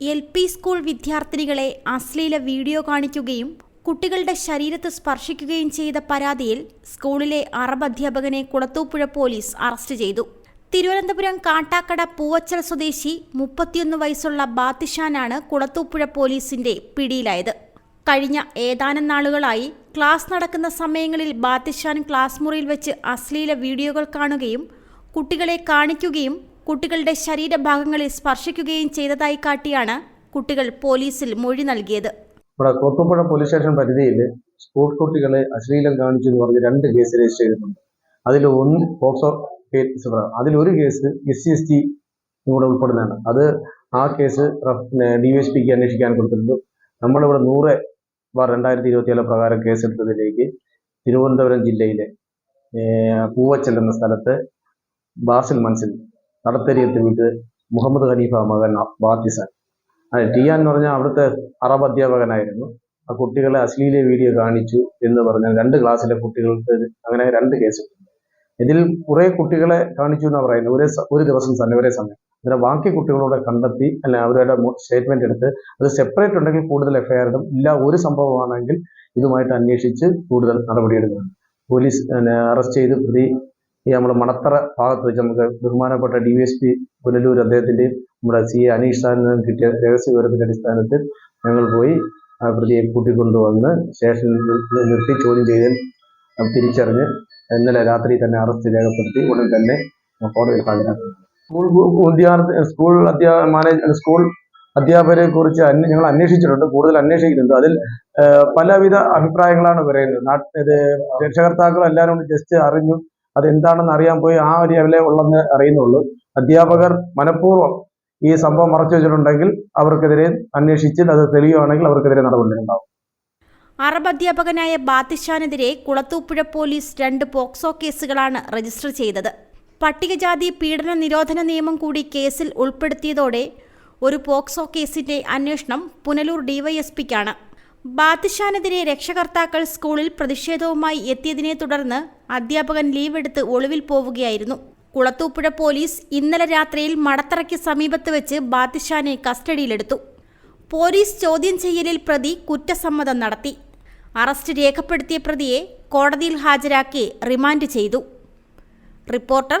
L P school വിദ്യാർത്ഥിനികളെ അശ്ലീല video കാണിക്കുകയും കുട്ടികളുടെ ശരീരത്ത് സ്പർശിക്കുകയും ചെയ്ത പരാതിയിൽ സ്കൂളിലെ അറബ് അധ്യാപകനെ കുളത്തൂപ്പുഴ പോലീസ് അറസ്റ്റ് ചെയ്തു. തിരുവനന്തപുരം കാട്ടാക്കട പൂവച്ചൽ സ്വദേശി മുപ്പത്തിയൊന്ന് വയസ്സുള്ള ബാത്തിഷാനാണ് കുളത്തൂപ്പുഴ പോലീസിന്റെ പിടിയിലായത്. കഴിഞ്ഞ ഏതാനും നാളുകളായി ക്ലാസ് നടക്കുന്ന സമയങ്ങളിൽ ബാത്തിഷാൻ ക്ലാസ് മുറിയിൽ വെച്ച് അശ്ലീല വീഡിയോകൾ കാണുകയും കുട്ടികളെ കാണിക്കുകയും കുട്ടികളുടെ ശരീരഭാഗങ്ങളിൽ സ്പർശിക്കുകയും ചെയ്തതായി കാട്ടിയാണ് കുട്ടികൾ പോലീസിൽ മൊഴി നൽകിയത്. ഇവിടെ കോത്തുമ്പുഴ പോലീസ് സ്റ്റേഷൻ പരിധിയിൽ സ്കൂൾ കുട്ടികളെ അശ്ലീലം കാണിച്ചു എന്ന് പറഞ്ഞ് രണ്ട് കേസ് രജിസ്റ്റർ ചെയ്തിട്ടുണ്ട്. അതിൽ ഒന്ന് പോക്സോ കേസ് അതിൽ ഒരു case S C S T കൂടെ ഉൾപ്പെടുന്നതാണ്. അത് ആ കേസ് ഡി എസ് പിക്ക് അന്വേഷിക്കാൻ കൊടുത്തിട്ടുണ്ട്. നമ്മളിവിടെ നൂറ് ബാർ രണ്ടായിരത്തി ഇരുപത്തിയേഴ് പ്രകാരം കേസെടുത്തതിലേക്ക് തിരുവനന്തപുരം ജില്ലയിലെ പൂവച്ചൽ എന്ന സ്ഥലത്ത് ബാസിൽ മൻസിൽ നടത്തരിയത്ത് വീട്ട് മുഹമ്മദ് ഖലീഫ മകൻ ബാത്തിസാൻ അതെ ടിയാൻ എന്ന് പറഞ്ഞാൽ അവിടുത്തെ അറബ് അധ്യാപകനായിരുന്നു. ആ കുട്ടികളെ അശ്ലീല വീഡിയോ കാണിച്ചു എന്ന് പറഞ്ഞാൽ രണ്ട് ക്ലാസ്സിലെ കുട്ടികൾക്ക് അങ്ങനെ രണ്ട് കേസ് ഇതിൽ കുറെ കുട്ടികളെ കാണിച്ചു എന്ന് പറയുന്നത്. ഒരേ ഒരു ദിവസം തന്നെ ഒരേ സമയം. അന്നേരം ബാക്കി കുട്ടികളോടെ കണ്ടെത്തി അല്ല അവരുടെ സ്റ്റേറ്റ്മെന്റ് എടുത്ത് അത് സെപ്പറേറ്റ് ഉണ്ടെങ്കിൽ കൂടുതൽ എഫ്ഐആർ ഇടും. ഇല്ല ഒരു സംഭവമാണെങ്കിൽ ഇതുമായിട്ട് അന്വേഷിച്ച് കൂടുതൽ നടപടിയെടുക്കണം. പോലീസ് അറസ്റ്റ് ചെയ്ത് പ്രതി ഈ നമ്മുടെ മണത്തറ ഭാഗത്ത് വെച്ച് നമുക്ക് ബഹുമാനപ്പെട്ട D V S P Punalur അദ്ദേഹത്തിന്റെയും നമ്മുടെ സി എ അനീഷ് സാറിനും കിട്ടിയ രഹസ്യ അടിസ്ഥാനത്തിൽ ഞങ്ങൾ പോയി ആ പ്രതിയെ കൂട്ടിക്കൊണ്ടുവന്ന് സ്റ്റേഷനിൽ നിർത്തി ചോദ്യം ചെയ്ത് തിരിച്ചറിഞ്ഞ് ഇന്നലെ രാത്രി തന്നെ അറസ്റ്റ് രേഖപ്പെടുത്തി ഉടൻ തന്നെ കോടതിയിൽ ഹാജരാക്കി. സ്കൂൾ സ്കൂൾ മാനേജ് സ്കൂൾ അധ്യാപകരെ കുറിച്ച് ഞങ്ങൾ അന്വേഷിച്ചിട്ടുണ്ട് കൂടുതൽ അന്വേഷിക്കുന്നുണ്ട്. അതിൽ പലവിധ അഭിപ്രായങ്ങളാണ് പറയുന്നത് ഇത് രക്ഷകർത്താക്കൾ എല്ലാവരും ജസ്റ്റ് അറിഞ്ഞു അതെന്താണെന്ന് അറിയാൻ പോയി ആ ഒരു ലെവലേ ഉള്ളെന്ന് അറിയുന്നുള്ളൂ. അധ്യാപകർ മനഃപൂർവം ഈ സംഭവം മറച്ചു വെച്ചിട്ടുണ്ടെങ്കിൽ അവർക്കെതിരെ അന്വേഷിച്ച് അത് തെളിയുകയാണെങ്കിൽ അവർക്കെതിരെ നടപടി ഉണ്ടാവും അറബ് അധ്യാപകനായ ബാത്തിഷാനെതിരെ കുളത്തൂപ്പുഴ പോലീസ് രണ്ട് പോക്സോ കേസുകളാണ് രജിസ്റ്റർ ചെയ്തത്. പട്ടികജാതി പീഡന നിരോധന നിയമം കൂടി കേസിൽ ഉൾപ്പെടുത്തിയതോടെ ഒരു പോക്സോ കേസിന്റെ അന്വേഷണം പുനലൂർ ഡിവൈഎസ്പിക്കാണ് ബാത്തിഷാനെതിരെ രക്ഷകർത്താക്കൾ സ്കൂളിൽ പ്രതിഷേധവുമായി എത്തിയതിനെ തുടർന്ന് അധ്യാപകൻ ലീവെടുത്ത് ഒളിവിൽ പോവുകയായിരുന്നു. കുളത്തൂപ്പുഴ പോലീസ് ഇന്നലെ രാത്രിയിൽ മടത്തറയ്ക്ക് സമീപത്ത് വെച്ച് ബാദ്ഷാനെ കസ്റ്റഡിയിലെടുത്തു. പോലീസ് ചോദ്യം ചെയ്യലിൽ പ്രതി കുറ്റസമ്മതം നടത്തി. അറസ്റ്റ് രേഖപ്പെടുത്തിയ പ്രതിയെ കോടതിയിൽ ഹാജരാക്കി റിമാൻഡ് ചെയ്തു. Reporter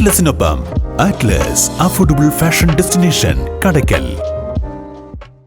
അറ്റ്ലസിനൊപ്പം Atlas affordable fashion destination Kadakkal